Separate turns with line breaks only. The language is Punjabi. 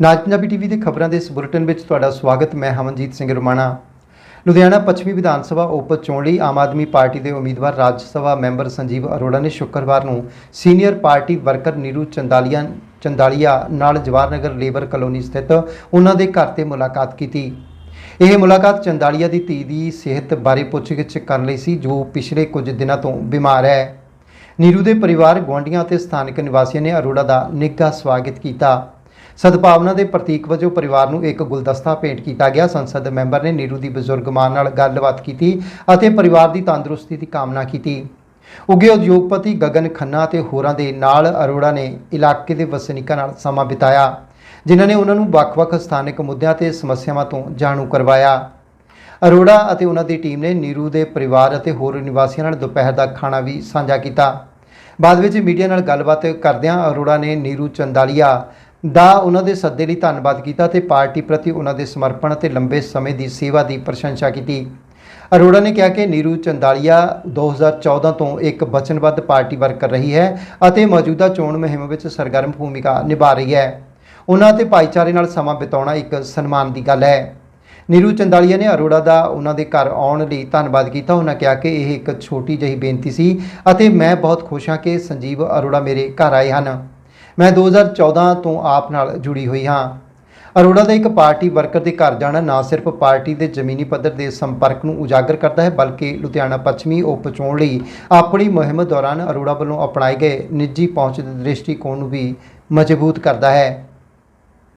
ਨਾਜ ਪੰਜਾਬੀ ਟੀਵੀ ਦੇ ਖਬਰਾਂ ਦੇ ਇਸ ਬੁਲੇਟਿਨ ਵਿੱਚ ਤੁਹਾਡਾ ਸਵਾਗਤ, ਮੈਂ ਹਮਨਜੀਤ ਸਿੰਘ ਰੁਮਾਣਾ। ਲੁਧਿਆਣਾ ਪੱਛਮੀ ਵਿਧਾਨ ਸਭਾ ਉਪ ਚੋਣ ਲਈ ਆਮ ਆਦਮੀ ਪਾਰਟੀ ਦੇ ਉਮੀਦਵਾਰ ਰਾਜ ਸਭਾ ਮੈਂਬਰ ਸੰਜੀਵ ਅਰੋੜਾ ਨੇ ਸ਼ੁੱਕਰਵਾਰ ਨੂੰ senior party worker Neeru Chandalia Chandalia ਨਾਲ ਜਵਾਹਰਨਗਰ ਲੇਬਰ ਕਲੋਨੀ ਸਥਿਤ ਉਹਨਾਂ ਦੇ ਘਰ ਤੇ ਮੁਲਾਕਾਤ ਕੀਤੀ। ਇਹ ਮੁਲਾਕਾਤ ਚੰਦਾਲੀਆ ਦੀ ਧੀ ਦੀ ਸਿਹਤ ਬਾਰੇ ਪੁੱਛਗਿੱਛ ਕਰਨ ਲਈ ਸੀ, ਜੋ ਪਿਛਲੇ ਕੁਝ ਦਿਨਾਂ ਤੋਂ ਬਿਮਾਰ ਹੈ। ਨੀਰੂ ਦੇ ਪਰਿਵਾਰ ਗੁਆਂਢੀਆਂ ਅਤੇ ਸਥਾਨਕ ਨਿਵਾਸੀਆਂ ਨੇ ਅਰੋੜਾ ਦਾ ਨਿੱਘਾ ਸਵਾਗਤ ਕੀਤਾ। ਸਦਭਾਵਨਾ ਦੇ ਪ੍ਰਤੀਕ ਵਜੋਂ ਪਰਿਵਾਰ ਨੂੰ ਇੱਕ ਗੁਲਦਸਤਾ ਭੇਂਟ ਕੀਤਾ ਗਿਆ। ਸੰਸਦ ਮੈਂਬਰ ਨੇ ਨੀਰੂ ਦੀ ਬਜ਼ੁਰਗ ਮਾਂ ਨਾਲ ਗੱਲਬਾਤ ਕੀਤੀ ਅਤੇ ਪਰਿਵਾਰ ਦੀ ਤੰਦਰੁਸਤੀ ਦੀ ਕਾਮਨਾ ਕੀਤੀ। ਉੱਗੇ ਉਦਯੋਗਪਤੀ ਗਗਨ ਖੰਨਾ ਅਤੇ ਹੋਰਾਂ ਦੇ ਨਾਲ ਅਰੋੜਾ ਨੇ ਇਲਾਕੇ ਦੇ ਵਸਨੀਕਾਂ ਨਾਲ ਸਮਾਂ ਬਿਤਾਇਆ, ਜਿਨ੍ਹਾਂ ਨੇ ਉਹਨਾਂ ਨੂੰ ਵੱਖ-ਵੱਖ ਸਥਾਨਕ ਮੁੱਦਿਆਂ ਤੇ ਸਮੱਸਿਆਵਾਂ ਤੋਂ ਜਾਣੂ ਕਰਵਾਇਆ। ਅਰੋੜਾ ਅਤੇ ਉਹਨਾਂ ਦੀ ਟੀਮ ਨੇ ਨੀਰੂ ਦੇ ਪਰਿਵਾਰ ਅਤੇ ਹੋਰ ਨਿਵਾਸੀਆਂ ਨਾਲ ਦੁਪਹਿਰ ਦਾ ਖਾਣਾ ਵੀ ਸਾਂਝਾ ਕੀਤਾ। ਬਾਅਦ ਵਿੱਚ ਮੀਡੀਆ ਨਾਲ ਗੱਲਬਾਤ ਕਰਦਿਆਂ ਅਰੋੜਾ ਨੇ ਨੀਰੂ ਚੰਦਾਲੀਆ ਦਾ ਉਹਨਾਂ ਦੇ ਸੱਦੇ ਲਈ ਧੰਨਵਾਦ ਕੀਤਾ ਤੇ ਪਾਰਟੀ ਪ੍ਰਤੀ ਉਹਨਾਂ ਦੇ ਸਮਰਪਣ ਅਤੇ ਲੰਬੇ ਸਮੇਂ ਦੀ ਸੇਵਾ ਦੀ ਪ੍ਰਸ਼ੰਸਾ ਕੀਤੀ। ਅਰੋੜਾ ਨੇ ਕਿਹਾ ਕਿ ਨੀਰੂ ਚੰਦਾਲੀਆ 2014 ਤੋਂ ਇੱਕ ਵਚਨਬੱਧ ਪਾਰਟੀ ਵਰਕਰ ਰਹੀ ਹੈ ਅਤੇ ਮੌਜੂਦਾ ਚੋਣ ਮੁਹਿੰਮ ਵਿੱਚ ਸਰਗਰਮ ਭੂਮਿਕਾ ਨਿਭਾ ਰਹੀ ਹੈ। ਉਹਨਾਂ ਤੇ ਭਾਈਚਾਰੇ ਨਾਲ ਸਮਾਂ ਬਿਤਾਉਣਾ ਇੱਕ ਸਨਮਾਨ ਦੀ ਗੱਲ ਹੈ। ਨੀਰੂ ਚੰਦਾਲੀਆ ਨੇ ਅਰੋੜਾ ਦਾ ਉਹਨਾਂ ਦੇ ਘਰ ਆਉਣ ਲਈ ਧੰਨਵਾਦ ਕੀਤਾ। ਉਹਨਾਂ ਕਿਹਾ ਕਿ ਇਹ ਇੱਕ ਛੋਟੀ ਜਿਹੀ ਬੇਨਤੀ ਸੀ ਅਤੇ ਮੈਂ ਬਹੁਤ ਖੁਸ਼ ਹਾਂ ਕਿ ਸੰਜੀਵ ਅਰੋੜਾ ਮੇਰੇ ਘਰ ਆਏ ਹਨ। ਮੈਂ 2014 ਤੋਂ ਆਪ ਨਾਲ ਜੁੜੀ ਹੋਈ ਹਾਂ। ਅਰੋੜਾ ਦਾ ਇੱਕ ਪਾਰਟੀ ਵਰਕਰ ਦੇ ਘਰ ਜਾਣਾ ਨਾ ਸਿਰਫ ਪਾਰਟੀ ਦੇ ਜ਼ਮੀਨੀ ਪੱਧਰ ਦੇ ਸੰਪਰਕ ਨੂੰ ਉਜਾਗਰ ਕਰਦਾ ਹੈ, ਬਲਕਿ ਲੁਧਿਆਣਾ ਪੱਛਮੀ ਉਹ ਚੋਣ ਲਈ ਆਪਣੀ ਮੁਹਿੰਮ ਦੌਰਾਨ ਅਰੋੜਾ ਵੱਲੋਂ ਅਪਣਾਏ ਗਏ ਨਿੱਜੀ ਪਹੁੰਚ ਦੇ ਦ੍ਰਿਸ਼ਟੀਕੋਣ ਨੂੰ ਵੀ ਮਜ਼ਬੂਤ ਕਰਦਾ ਹੈ।